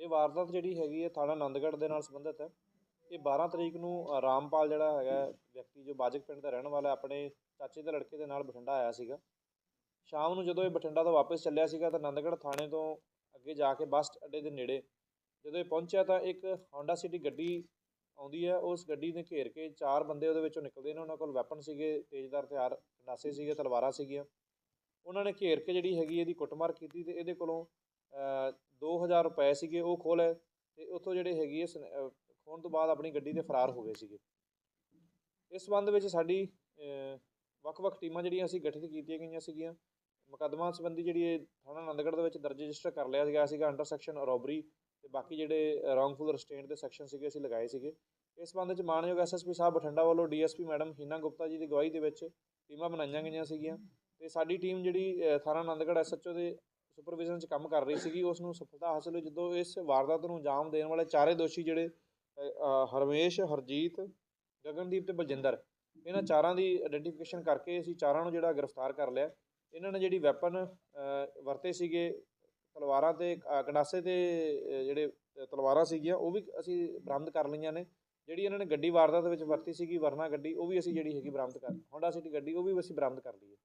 ਇਹ ਵਾਰਦਾਤ ਜਿਹੜੀ ਹੈਗੀ ਹੈ ਥਾਣਾ ਆਨੰਦਗੜ੍ਹ ਦੇ ਨਾਲ ਸੰਬੰਧਿਤ ਹੈ। ਇਹ 12 ਤਰੀਕ ਨੂੰ ਰਾਮਪਾਲ ਜਿਹੜਾ ਹੈਗਾ ਵਿਅਕਤੀ ਜੋ ਬਾਜਕ ਪਿੰਡ ਦਾ ਰਹਿਣ ਵਾਲਾ ਆਪਣੇ ਚਾਚੇ ਦੇ ਲੜਕੇ ਦੇ ਨਾਲ ਬਠਿੰਡਾ ਆਇਆ ਸੀਗਾ। ਸ਼ਾਮ ਨੂੰ ਜਦੋਂ ਇਹ ਬਠਿੰਡਾ ਤੋਂ ਵਾਪਸ ਚੱਲਿਆ ਸੀਗਾ ਤਾਂ ਆਨੰਦਗੜ੍ਹ ਥਾਣੇ ਤੋਂ ਅੱਗੇ ਜਾ ਕੇ ਬੱਸ ਅੱਡੇ ਦੇ ਨੇੜੇ ਜਦੋਂ ਇਹ ਪਹੁੰਚਿਆ ਤਾਂ ਇੱਕ ਹੋਂਡਾ ਸਿਟੀ ਗੱਡੀ ਆਉਂਦੀ ਹੈ। ਉਸ ਗੱਡੀ ਨੇ ਘੇਰ ਕੇ ਚਾਰ ਬੰਦੇ ਉਹਦੇ ਵਿੱਚੋਂ ਨਿਕਲਦੇ ਨੇ। ਉਹਨਾਂ ਕੋਲ ਵੈਪਨ ਸੀਗੇ ਤੇਜ਼ਦਾਰ ਹਥਿਆਰ ਗੰਡਾਸੇ ਸੀਗੇ, ਤਲਵਾਰਾਂ ਸੀਗੀਆਂ। ਉਹਨਾਂ ਨੇ ਘੇਰ ਕੇ ਜਿਹੜੀ ਹੈਗੀ ਇਹਦੀ ਕੁੱਟਮਾਰ ਕੀਤੀ ਤੇ ਇਹਦੇ ਕੋਲੋਂ 2000 ਰੁਪਏ ਸੀਗੇ, ਉਹ ਖੋਹ ਲਏ ਤੇ ਉੱਥੋਂ ਜਿਹੜੇ ਹੈਗੀ ਹੈ ਸਨ- ਖੋਹਣ ਤੋਂ ਬਾਅਦ ਆਪਣੀ ਗੱਡੀ ਤੇ ਫਰਾਰ ਹੋ ਗਏ ਸੀਗੇ। ਇਸ ਸੰਬੰਧ ਵਿੱਚ ਸਾਡੀ ਵੱਖ-ਵੱਖ ਟੀਮਾਂ ਜਿਹੜੀਆਂ ਅਸੀਂ ਗਠਿਤ ਕੀਤੀਆਂ ਗਈਆਂ ਸੀਗੀਆਂ, ਮੁਕੱਦਮਾ ਸੰਬੰਧੀ ਜਿਹੜੀ ਇਹ ਥਾਣਾ ਆਨੰਦਗੜ੍ਹ ਦੇ ਵਿੱਚ ਦਰਜ ਰਜਿਸਟਰ ਕਰ ਲਿਆ ਗਿਆ ਸੀਗਾ ਅੰਡਰ ਸੈਕਸ਼ਨ ਰੋਬਰੀ ਤੇ ਬਾਕੀ ਜਿਹੜੇ ਰੋਂਗਫੁਲ ਰਸਟੇਂਟ ਦੇ ਸੈਕਸ਼ਨ ਸੀਗੇ, ਅਸੀਂ ਲਗਾਏ ਸੀਗੇ। ਇਸ ਸੰਬੰਧ ਵਿੱਚ ਮਾਨਯੋਗ ਐਸਐਸਪੀ ਸਾਹਿਬ ਬਠਿੰਡਾ ਵੱਲੋਂ ਡੀਐਸਪੀ ਮੈਡਮ ਹੀਨਾ ਗੁਪਤਾ ਜੀ ਦੀ ਅਗਵਾਈ ਦੇ ਵਿੱਚ ਟੀਮਾਂ ਬਣਾਈਆਂ ਗਈਆਂ ਸੀਗੀਆਂ ਤੇ ਸਾਡੀ ਟੀਮ ਜਿਹੜੀ ਥਾਣਾ ਆਨੰਦਗੜ੍ਹ ਐਸਐਚਓ ਦੇ ਸੁਪਰਵਿਜ਼ਨ 'ਚ ਕੰਮ ਕਰ ਰਹੀ ਸੀਗੀ ਉਸ ਨੂੰ ਸਫਲਤਾ ਹਾਸਲ ਹੋਈ ਜਦੋਂ ਇਸ ਵਾਰਦਾਤ ਨੂੰ ਅੰਜਾਮ ਦੇਣ ਵਾਲੇ ਚਾਰੇ ਦੋਸ਼ੀ ਜਿਹੜੇ ਹਰਮੇਸ਼ ਹਰਜੀਤ ਗਗਨਦੀਪ ਤੇ ਬਲਜਿੰਦਰ ਇਹਨਾਂ ਚਾਰਾਂ ਦੀ ਆਇਡੈਂਟੀਫਿਕੇਸ਼ਨ ਕਰਕੇ ਅਸੀਂ ਚਾਰਾਂ ਨੂੰ ਜਿਹੜਾ ਗ੍ਰਿਫਤਾਰ ਕਰ ਲਿਆ। ਇਹਨਾਂ ਨੇ ਜਿਹੜੀ ਵੈਪਨ ਵਰਤੇ ਸੀਗੇ ਤਲਵਾਰਾਂ ਤੇ ਅ, ਤੇ ਜਿਹੜੇ ਤਲਵਾਰਾਂ ਸੀਗੀਆਂ ਉਹ ਵੀ ਅਸੀਂ ਬਰਾਮਦ ਕਰ ਲਈਆਂ ਨੇ। ਜਿਹੜੀ ਇਹਨਾਂ ਨੇ ਗੱਡੀ ਵਾਰਦਾਤ ਵਿੱਚ ਵਰਤੀ ਸੀਗੀ ਵਰਨਾ ਗੱਡੀ ਉਹ ਵੀ ਅਸੀਂ ਜਿਹੜੀ ਹੈਗੀ ਬਰਾਮਦ ਕਰ ਹੋਂਡਾ ਸਿਟੀ ਗੱਡੀ ਉਹ ਵੀ ਅਸੀਂ ਬਰਾਮਦ ਕਰ ਲਈ ਹੈ।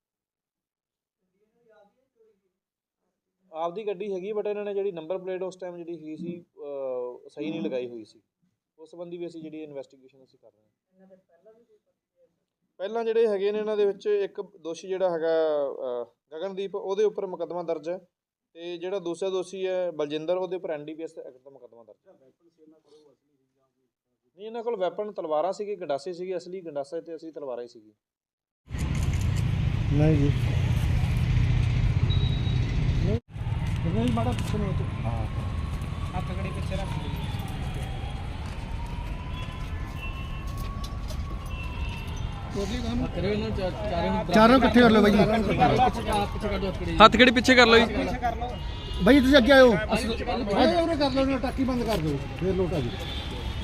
ਆਪਦੀ ਗੱਡੀ ਹੈਗੀ ਬਟ ਇਹਨਾਂ ਨੇ ਜਿਹੜੀ ਨੰਬਰ ਪਲੇਟ ਉਸ ਟਾਈਮ ਜਿਹੜੀ ਹੈਗੀ ਸੀ ਅਹ, ਸਹੀ ਨਹੀਂ ਲਗਾਈ ਹੋਈ ਸੀ। ਉਸ ਸੰਬੰਧੀ ਵੀ ਅਸੀਂ ਜਿਹੜੀ ਇਨਵੈਸਟੀਗੇਸ਼ਨ ਅਸੀਂ ਕਰ ਰਹੇ ਹਾਂ। ਪਹਿਲਾਂ ਜਿਹੜੇ ਹੈਗੇ ਨੇ ਇਹਨਾਂ ਦੇ ਵਿੱਚ ਇੱਕ ਦੋਸ਼ੀ ਜਿਹੜਾ ਹੈਗਾ ਅਹ, ਗਗਨਦੀਪ ਉਹਦੇ ਉੱਪਰ ਮੁਕੱਦਮਾ ਦਰਜ ਹੈ ਤੇ ਜਿਹੜਾ ਦੂਸਰਾ ਦੋਸ਼ੀ ਹੈ ਬਲਜਿੰਦਰ ਉਹਦੇ ਉੱਪਰ ਐਨਡੀਪੀਐਸ ਐਕਟ ਦਾ ਮੁਕੱਦਮਾ ਦਰਜ ਹੈ। ਨਹੀਂ ਇਹਨਾਂ ਕੋਲ ਵੈਪਨ ਤਲਵਾਰਾਂ ਸੀਗੇ ਗੰਡਾਸੇ ਸੀਗੇ ਅਸਲੀ ਗੰਡਾਸੇ ਤੇ ਅਸਲੀ ਤਲਵਾਰਾਂ ਹੀ ਸੀਗੀ ਨਹੀਂ ਜੀ। ਨਹੀਂ ਮਾੜਾ ਪਿੱਛੇ ਨੂੰ ਹਾਂ। ਹੱਥ ਕੜੀ ਪਿੱਛੇ ਰੱਖ ਚਾਰੇ ਚਾਰੋਂ ਇਕੱਠੇ ਕਰ ਲਓ ਬਾਈ ਜੀ। ਪਿੱਛੇ ਕਰ ਦੋ ਹੱਥ ਕਿਹੜੇ ਪਿੱਛੇ ਕਰ ਲਓ ਜੀ। ਬਾਈ ਤੁਸੀਂ ਅੱਗੇ ਆਇਓ। ਆਏ ਉਹਨੇ ਕਰ ਲਓ ਟਾਕੀ ਬੰਦ ਕਰ ਦਿਓ। ਫੇਰ ਲੋਟਾ ਜੀ।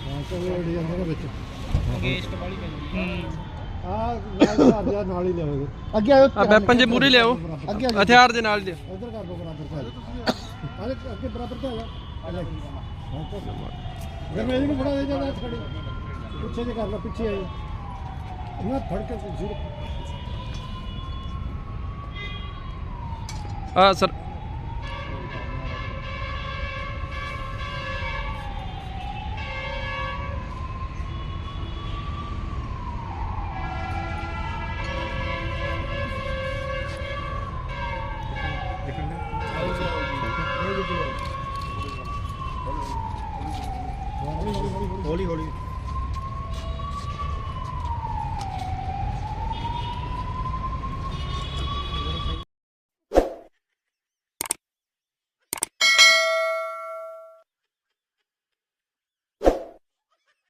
ਹਾਂ ਕੋਈ ਉੜ ਜਾਂਦਾ ਨਾ ਵਿੱਚ। ਗੇਸ਼ ਕਬਾਲੀ ਪੈਂਦੀ। ਆ ਨਾਲ ਦਾ ਨਾਲ ਹੀ ਲਿਆਓਗੇ ਅੱਗੇ ਆਇਓ ਆ ਵੈਪਨ ਜੇ ਮੂਰੇ ਲਿਆਓ। ਅੱਗੇ ਆ ਜਾਓ। ਹਥਿਆਰ ਦੇ ਨਾਲ ਜੀ ਉਧਰ ਕਰ ਲਓ ਬਰਾਬਰ ਆ ਜਾਓ ਅੱਗੇ ਬਰਾਬਰ ਤੇ ਜਾ ਗਰਮੇਜ ਨੂੰ ਫੜਾ ਦੇ ਜਾਂਦਾ ਖੜੀ। ਪਿੱਛੇ ਜੇ ਕਰ ਲਓ ਪਿੱਛੇ ਆਇਓ। ਇਹਨਾਂ ਫੜ ਕੇ ਜ਼ੀਰੋ ਆ ਸਰ। ਹੌਲੀ ਹੌਲੀ।